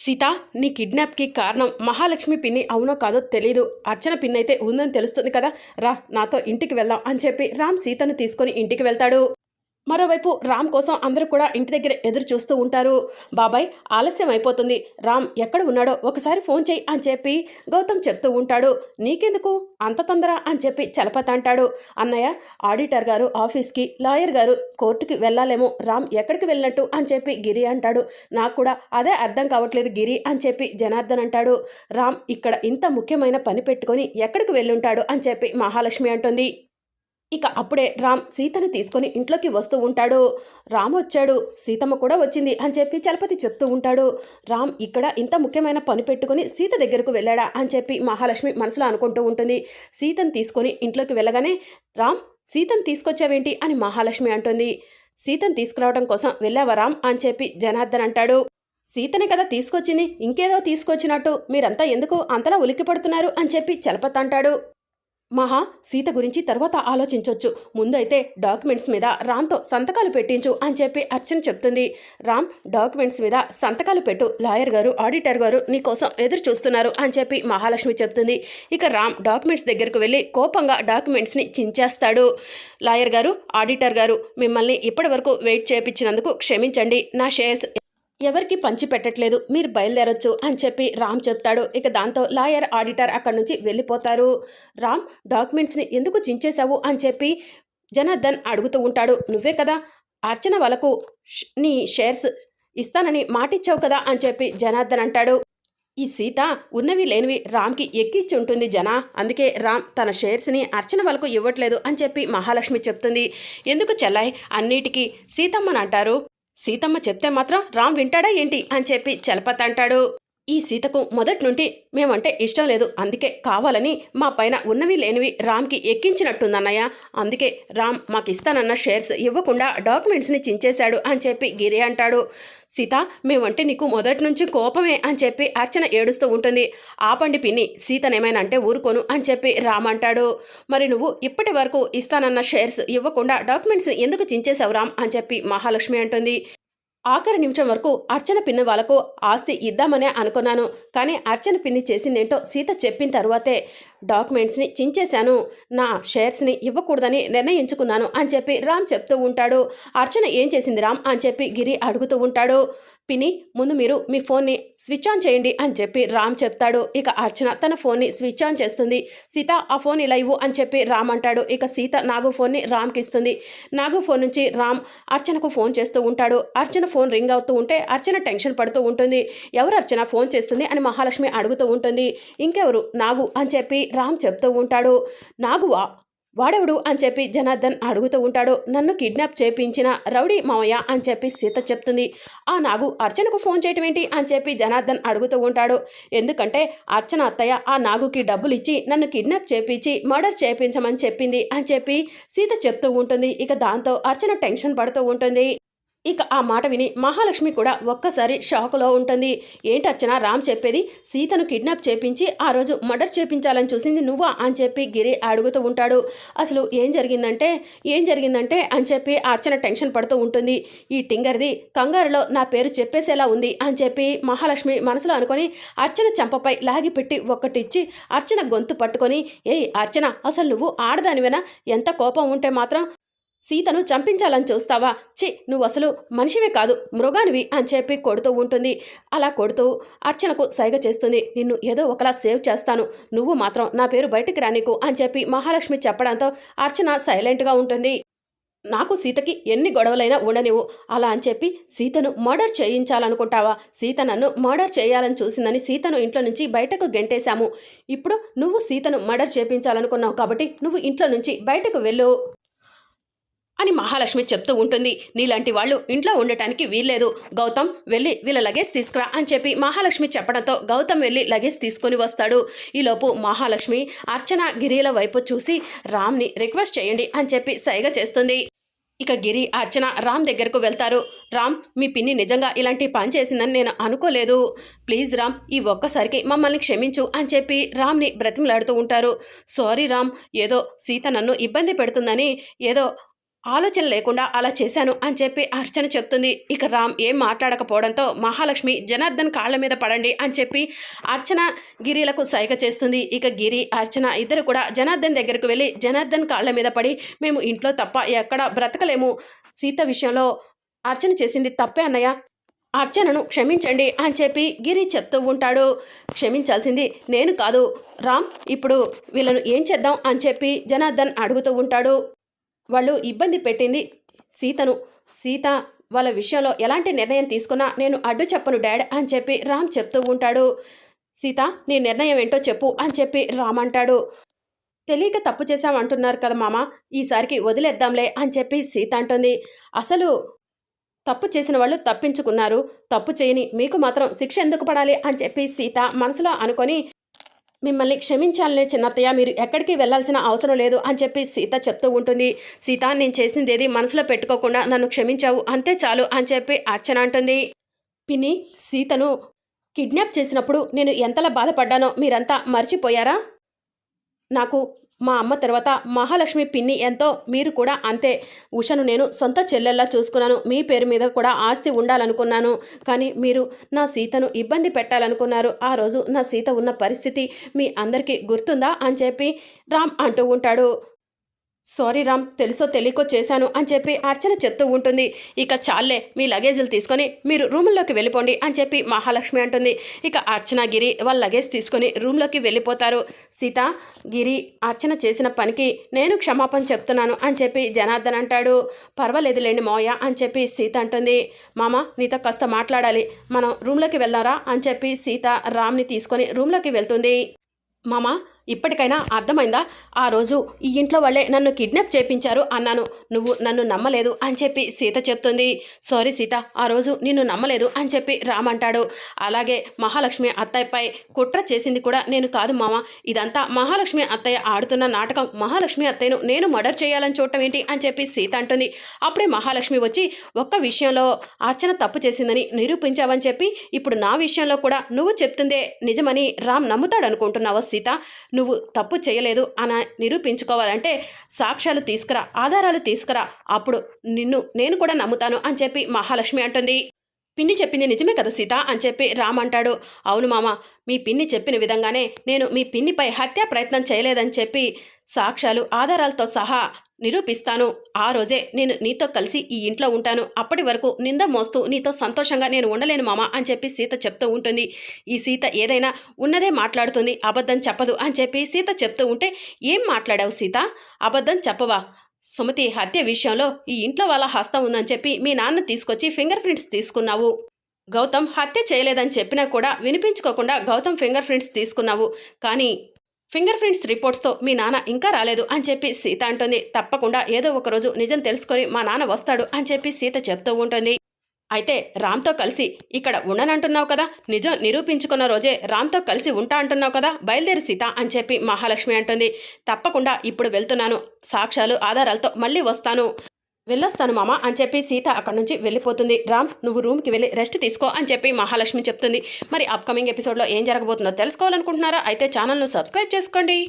సీత నీ కిడ్నాప్కి కారణం మహాలక్ష్మి పిన్ని అవునో కాదో తెలీదు. అర్చన పిన్ అయితే ఉందని తెలుస్తుంది కదా. రా నాతో ఇంటికి వెళ్దాం అని చెప్పి రామ్ సీతను తీసుకొని ఇంటికి వెళ్తాడు. మరోవైపు రామ్ కోసం అందరూ కూడా ఇంటి దగ్గర ఎదురు చూస్తూ ఉంటారు. బాబాయ్ ఆలస్యం అయిపోతుంది. రామ్ ఎక్కడ ఉన్నాడో ఒకసారి ఫోన్ చేయి అని చెప్పి గౌతమ్ చెప్తూ ఉంటాడు. నీకెందుకు? అంత తొందర అని చెప్పి చలపత అంటాడు. అన్నయ్య ఆడిటర్ గారు ఆఫీస్కి లాయర్ గారు కోర్టుకి వెళ్ళాలేమో రామ్ ఎక్కడికి వెళ్ళినట్టు అని చెప్పి గిరి అంటాడు. నాకు కూడా అదే అర్థం కావట్లేదు గిరి అని చెప్పి జనార్దన్ అంటాడు. రామ్ ఇక్కడ ఇంత ముఖ్యమైన పని పెట్టుకొని ఎక్కడికి వెళ్ళుంటాడు అని చెప్పి మహాలక్ష్మి అంటుంది. ఇక అప్పుడే రామ్ సీతను తీసుకొని ఇంట్లోకి వస్తూ ఉంటాడు. రామ్ వచ్చాడు. సీతమ్మ కూడా వచ్చింది అని చెప్పి చలపతి చెప్తూ ఉంటాడు. రామ్ ఇక్కడ ఇంత ముఖ్యమైన పని పెట్టుకుని సీత దగ్గరకు వెళ్ళాడా అని చెప్పి మహాలక్ష్మి మనసులో అనుకుంటూ ఉంటుంది. సీతను తీసుకొని ఇంట్లోకి వెళ్ళగానే రామ్ సీతను తీసుకొచ్చావేంటి? అని మహాలక్ష్మి అంటుంది. సీతను తీసుకురావడం కోసం వెళ్ళావా రామ్? అని చెప్పి జనార్దన్ అంటాడు. సీతనే కదా తీసుకొచ్చింది. ఇంకేదో తీసుకొచ్చినట్టు. మీరంతా ఎందుకు అంతలా ఉలిక్కి పడుతున్నారు అని చెప్పి చలపత్ అంటాడు. మహా సీత గురించి తర్వాత ఆలోచించవచ్చు ముందైతే డాక్యుమెంట్స్ మీద రామ్తో సంతకాలు పెట్టించు అని చెప్పి అర్చన చెప్తుంది. రామ్ డాక్యుమెంట్స్ మీద సంతకాలు పెట్టు. లాయర్ గారు ఆడిటర్ గారు నీకోసం ఎదురు చూస్తున్నారు అని చెప్పి మహాలక్ష్మి చెప్తుంది. ఇక రామ్ డాక్యుమెంట్స్ దగ్గరకు వెళ్ళి కోపంగా డాక్యుమెంట్స్ని చించేస్తాడు. లాయర్ గారు ఆడిటర్ గారు మిమ్మల్ని ఇప్పటి వరకు వెయిట్ చేయించినందుకు క్షమించండి. నా షేర్స్ ఎవరికి పంచి పెట్టట్లేదు మీరు బయలుదేరొచ్చు అని చెప్పి రామ్ చెప్తాడు. ఇక దాంతో లాయర్ ఆడిటర్ అక్కడి నుంచి వెళ్ళిపోతారు. రామ్ డాక్యుమెంట్స్ని ఎందుకు చించేశావు అని చెప్పి జనార్దన్ అడుగుతూ ఉంటాడు. నువ్వే కదా అర్చన వాళ్ళకు నీ షేర్స్ ఇస్తానని మాటిచ్చావు కదా అని చెప్పి జనార్దన్ అంటాడు. ఈ సీత ఉన్నవి లేనివి రామ్కి ఎక్కిచ్చి ఉంటుంది జన. అందుకే రామ్ తన షేర్స్ని అర్చన వాళ్ళకు ఇవ్వట్లేదు అని చెప్పి మహాలక్ష్మి చెప్తుంది. ఎందుకు చెల్లాయ్ అన్నిటికీ సీతమ్మని అంటారు సీతమ్మ చెప్తే మాత్రం రామ్ వింటాడా ఏంటి అని చెప్పి చలపత్ అంటాడు. ఈ సీతకు మొదటి నుండి మేమంటే ఇష్టం లేదు. అందుకే కావాలని మా పైన ఉన్నవి లేనివి రామ్కి ఎక్కించినట్టుందన్నయ్య. అందుకే రామ్ మాకు ఇస్తానన్న షేర్స్ ఇవ్వకుండా డాక్యుమెంట్స్ని చించేశాడు అని చెప్పి గిరి అంటాడు. సీత మేమంటే నీకు మొదటి నుంచి కోపమే అని చెప్పి అర్చన ఏడుస్తూ ఉంటుంది. ఆపండి పిన్ని సీతనేమైనా అంటే ఊరుకోను అని చెప్పి రామ్ అంటాడు. మరి నువ్వు ఇప్పటి వరకు ఇస్తానన్న షేర్స్ ఇవ్వకుండా డాక్యుమెంట్స్ ఎందుకు చించేశావు రామ్ అని చెప్పి మహాలక్ష్మి అంటుంది. ఆఖరి నిమిషం వరకు అర్చన పిన్ని వాళ్ళకు ఆస్తి ఇద్దామనే అనుకున్నాను. కానీ అర్చన పిన్ని చేసిందేంటో సీత చెప్పిన తరువాతే డాక్యుమెంట్స్ని చించేశాను. నా షేర్స్ని ఇవ్వకూడదని నిర్ణయించుకున్నాను అని చెప్పి రామ్ చెప్తూ ఉంటాడు. అర్చన ఏం చేసింది రామ్ అని చెప్పి గిరి అడుగుతూ ఉంటాడు. పిని ముందు మీరు మీ ఫోన్ని స్విచ్ ఆన్ చేయండి అని చెప్పి రామ్ చెప్తాడు. ఇక అర్చన తన ఫోన్ని స్విచ్ ఆన్ చేస్తుంది. సీత ఆ ఫోన్ ఇలా ఇవ్వు అని చెప్పి రామ్ అంటాడు. ఇక సీత నాగు ఫోన్ని రామ్కి ఇస్తుంది. నాగు ఫోన్ నుంచి రామ్ అర్చనకు ఫోన్ చేస్తూ ఉంటాడు. అర్చన ఫోన్ రింగ్ అవుతూ ఉంటే అర్చన టెన్షన్ పడుతూ ఉంటుంది. ఎవరు అర్చన? ఫోన్ చేస్తుంది అని మహాలక్ష్మి అడుగుతూ ఉంటుంది. ఇంకెవరు? నాగు అని చెప్పి రామ్ చెప్తూ ఉంటాడు. నాగువా వాడెవడు? అని చెప్పి జనార్దన్ అడుగుతూ ఉంటాడు. నన్ను కిడ్నాప్ చేపించిన రౌడీ మావయ్య అని చెప్పి సీత చెప్తుంది. ఆ నాగు అర్చనకు ఫోన్ చేయటం ఏంటి? అని చెప్పి జనార్దన్ అడుగుతూ ఉంటాడు. ఎందుకంటే అర్చన అత్తయ్య ఆ నాగుకి డబ్బులు ఇచ్చి నన్ను కిడ్నాప్ చేపించి మర్డర్ చేపించమని చెప్పింది అని చెప్పి సీత చెప్తూ ఉంటుంది. ఇక దాంతో అర్చన టెన్షన్ పడుతూ ఉంటుంది. ఇక ఆ మాట విని మహాలక్ష్మి కూడా ఒక్కసారి షాకులో ఉంటుంది. ఏంటి రామ్ చెప్పేది? సీతను కిడ్నాప్ చేపించి ఆ రోజు మర్డర్ చేపించాలని చూసింది నువ్వా? అని చెప్పి గిరి అడుగుతూ ఉంటాడు. అసలు ఏం జరిగిందంటే ఏం జరిగిందంటే అని చెప్పి అర్చన టెన్షన్ పడుతూ ఉంటుంది. ఈ టింగర్ది కంగారులో నా పేరు చెప్పేసేలా ఉంది అని చెప్పి మహాలక్ష్మి మనసులో అనుకొని అర్చన చంపపై లాగిపెట్టి ఒక్కటిచ్చి అర్చన గొంతు పట్టుకొని ఏయ్ అర్చన అసలు నువ్వు ఆడదానివేనా? ఎంత కోపం ఉంటే మాత్రం సీతను చంపించాలని చూస్తావా? చి నువ్వు అసలు మనిషివే కాదు మృగానివి అని చెప్పి కొడుతూ ఉంటుంది. అలా కొడుతూ అర్చనకు సైగ చేస్తుంది. నిన్ను ఏదో ఒకలా సేవ్ చేస్తాను. నువ్వు మాత్రం నా పేరు బయటికి రానికు అని చెప్పి మహాలక్ష్మి చెప్పడంతో అర్చన సైలెంట్గా ఉంటుంది. నాకు సీతకి ఎన్ని గొడవలైనా ఉండనివు అలా అని చెప్పి సీతను మర్డర్ చేయించాలనుకుంటావా? సీత నన్ను మర్డర్ చేయాలని చూసిందని సీతను ఇంట్లో నుంచి బయటకు గెంటేశాము. ఇప్పుడు నువ్వు సీతను మర్డర్ చేయించాలనుకున్నావు కాబట్టి నువ్వు ఇంట్లో నుంచి బయటకు వెళ్ళు. అని మహాలక్ష్మి చెప్తూ ఉంటుంది. నీలాంటి వాళ్ళు ఇంట్లో ఉండటానికి వీల్లేదు. గౌతమ్ వెళ్ళి వీళ్ళ లగేజ్ తీసుకురా అని చెప్పి మహాలక్ష్మి చెప్పడంతో గౌతమ్ వెళ్ళి లగేజ్ తీసుకొని వస్తాడు. ఈలోపు మహాలక్ష్మి అర్చన గిరిల వైపు చూసి రామ్ని రిక్వెస్ట్ చేయండి అని చెప్పి సైగ చేస్తుంది. ఇక గిరి అర్చన రామ్ దగ్గరకు వెళ్తారు. రామ్ మీ పిన్ని నిజంగా ఇలాంటి పని చేసిందని నేను అనుకోలేదు. ప్లీజ్ రామ్ ఈ ఒక్కసారికి మమ్మల్ని క్షమించు అని చెప్పి రామ్ని బ్రతిమలాడుతూ ఉంటారు. సారీ రామ్ ఏదో సీత నన్ను ఇబ్బంది పెడుతుందని ఏదో ఆలోచన లేకుండా అలా చేశాను అని చెప్పి అర్చన చెప్తుంది. ఇక రామ్ ఏం మాట్లాడకపోవడంతో మహాలక్ష్మి జనార్దన్ కాళ్ళ మీద పడండి అని చెప్పి అర్చన గిరిలకు సైగ చేస్తుంది. ఇక గిరి అర్చన ఇద్దరు కూడా జనార్దన్ దగ్గరకు వెళ్ళి జనార్దన్ కాళ్ళ మీద పడి మేము ఇంట్లో తప్ప ఎక్కడ బ్రతకలేము. సీత విషయంలో అర్చన చేసింది తప్పే అన్నయ్య. అర్చనను క్షమించండి అని చెప్పి గిరి చెప్తూ ఉంటాడు. క్షమించాల్సింది నేను కాదు. రామ్ ఇప్పుడు వీళ్ళను ఏం చేద్దాం? అని చెప్పి జనార్దన్ అడుగుతూ ఉంటాడు. వాళ్ళు ఇబ్బంది పెట్టింది సీతను. సీత వాళ్ళ విషయంలో ఎలాంటి నిర్ణయం తీసుకున్నా నేను అడ్డు చెప్పను డాడ్ అని చెప్పి రామ్ చెప్తూ ఉంటాడు. సీత నీ నిర్ణయం ఏంటో చెప్పు అని చెప్పి రామ్ అంటాడు. తెలియక తప్పు చేశామంటున్నారు కదా మామ ఈసారికి వదిలేద్దాంలే అని చెప్పి సీత అంటుంది. అసలు తప్పు చేసిన వాళ్ళు తప్పించుకున్నారు. తప్పు చేయని మీకు మాత్రం శిక్ష ఎందుకు పడాలి అని చెప్పి సీత మనసులో అనుకొని మిమ్మల్ని క్షమించాలనే చిన్నత్తయ్య మీరు ఎక్కడికి వెళ్ళాల్సిన అవసరం లేదు అని చెప్పి సీత చెప్తూ ఉంటుంది. సీత నేను చేసింది ఏది మనసులో పెట్టుకోకుండా నన్ను క్షమించావు అంతే చాలు అని చెప్పి అర్చన అంటుంది. పిన్ని సీతను కిడ్నాప్ చేసినప్పుడు నేను ఎంతలా బాధపడ్డానో మీరంతా మర్చిపోయారా? నాకు మా అమ్మ తర్వాత మహాలక్ష్మి పిన్ని ఎంతో మీరు కూడా అంతే. ఉషను నేను సొంత చెల్లెల్లా చూసుకున్నాను. మీ పేరు మీద కూడా ఆస్తి ఉండాలనుకున్నాను. కానీ మీరు నా సీతను ఇబ్బంది పెట్టాలనుకున్నారు. ఆ రోజు నా సీత ఉన్న పరిస్థితి మీ అందరికీ గుర్తుందా అని చెప్పి రామ్ అంటూ ఉంటాడు. సారీ రామ్ తెలుసో తెలియకో చేశాను అని చెప్పి అర్చన చెప్తూ ఉంటుంది. ఇక చాలే మీ లగేజీలు తీసుకొని మీరు రూమ్లోకి వెళ్ళిపోండి అని చెప్పి మహాలక్ష్మి అంటుంది. ఇక అర్చన గిరి వాళ్ళ లగేజ్ తీసుకొని రూమ్లోకి వెళ్ళిపోతారు. సీత గిరి అర్చన చేసిన పనికి నేను క్షమాపణ చెప్తున్నాను అని చెప్పి జనార్దన్ అంటాడు. పర్వాలేదులేండి మోయ అని చెప్పి సీత అంటుంది. మామ నీతో కాస్త మాట్లాడాలి. మనం రూమ్లోకి వెళ్దారా అని చెప్పి సీత రామ్ని తీసుకొని రూమ్లోకి వెళ్తుంది. మామ ఇప్పటికైనా అర్థమైందా? ఆ రోజు ఈ ఇంట్లో వాళ్ళే నన్ను కిడ్నాప్ చేపించారు అన్నాను. నువ్వు నన్ను నమ్మలేదు అని చెప్పి సీత చెప్తుంది. సారీ సీత ఆ రోజు నిన్ను నమ్మలేదు అని చెప్పి రామంటాడు అలాగే మహాలక్ష్మి అత్తయ్యపై కుట్ర చేసింది కూడా నేను కాదు మామ. ఇదంతా మహాలక్ష్మి అత్తయ్య ఆడుతున్న నాటకం. మహాలక్ష్మి అత్తయ్యను నేను మర్డర్ చేయాలని చూడటం ఏంటి అని చెప్పి సీత అంటుంది. అప్పుడే మహాలక్ష్మి వచ్చి ఒక్క విషయంలో అర్చన తప్పు చేసిందని నిరూపించావని చెప్పి ఇప్పుడు నా విషయంలో కూడా నువ్వు చెప్తుందే నిజమని రామ్ నమ్ముతాడు అనుకుంటున్నావా సీత? నువ్వు తప్పు చేయలేదు అని నిరూపించుకోవాలంటే సాక్ష్యాలు తీసుకురా ఆధారాలు తీసుకురా. అప్పుడు నిన్ను నేను కూడా నమ్ముతాను అని చెప్పి మహాలక్ష్మి అంటుంది. పిన్ని చెప్పింది నిజమే కదా సీత అని చెప్పి రామ్ అంటాడు. అవును మామ మీ పిన్ని చెప్పిన విధంగానే నేను మీ పిన్నిపై హత్యా ప్రయత్నం చేయలేదని చెప్పి సాక్ష్యాలు ఆధారాలతో సహా నిరూపిస్తాను. ఆ రోజే నేను నీతో కలిసి ఈ ఇంట్లో ఉంటాను. అప్పటి వరకు నింద మోస్తూ నీతో సంతోషంగా నేను ఉండలేను మామ అని చెప్పి సీత చెప్తూ ఉంటుంది. ఈ సీత ఏదైనా ఉన్నదే మాట్లాడుతుంది. అబద్ధం చెప్పదు అని చెప్పి సీత చెప్తూ ఉంటే ఏం మాట్లాడావు సీత? అబద్ధం చెప్పవా? సుమతి హత్య విషయంలో ఈ ఇంట్లో వాళ్ళ హస్తం ఉందని చెప్పి మీ నాన్న తీసుకొచ్చి ఫింగర్ ప్రింట్స్ తీసుకున్నావు. గౌతమ్ హత్య చేయలేదని చెప్పినా కూడా వినిపించుకోకుండా గౌతమ్ ఫింగర్ ప్రింట్స్ తీసుకున్నావు. కానీ ఫింగర్ ప్రింట్స్ రిపోర్ట్స్తో మీ నాన్న ఇంకా రాలేదు అని చెప్పి సీత అంటుంది. తప్పకుండా ఏదో ఒక రోజు నిజం తెలుసుకొని మా నాన్న వస్తాడు అని చెప్పి సీత చెప్తూ ఉంటుంది. అయితే రామ్తో కలిసి ఇక్కడ ఉండనంటున్నావు కదా? నిజం నిరూపించుకున్న రోజే రామ్తో కలిసి ఉంటా అంటున్నావు కదా? బయలుదేరి సీత అని చెప్పి మహాలక్ష్మి అంటుంది. తప్పకుండా ఇప్పుడు వెళ్తున్నాను. సాక్ష్యాలు ఆధారాలతో మళ్ళీ వస్తాను. వెళ్ళొస్తాను మామ అని చెప్పి సీత అక్కడి నుంచి వెళ్ళిపోతుంది. రామ్ నువ్వు రూమ్కి వెళ్ళి రెస్ట్ తీసుకో అని చెప్పి మహాలక్ష్మి చెప్తుంది. మరి అప్కమింగ్ ఎపిసోడ్లో ఏం జరగబోతుందో తెలుసుకోవాలనుకుంటున్నారా? అయితే ఛానల్ను సబ్స్క్రైబ్ చేసుకోండి.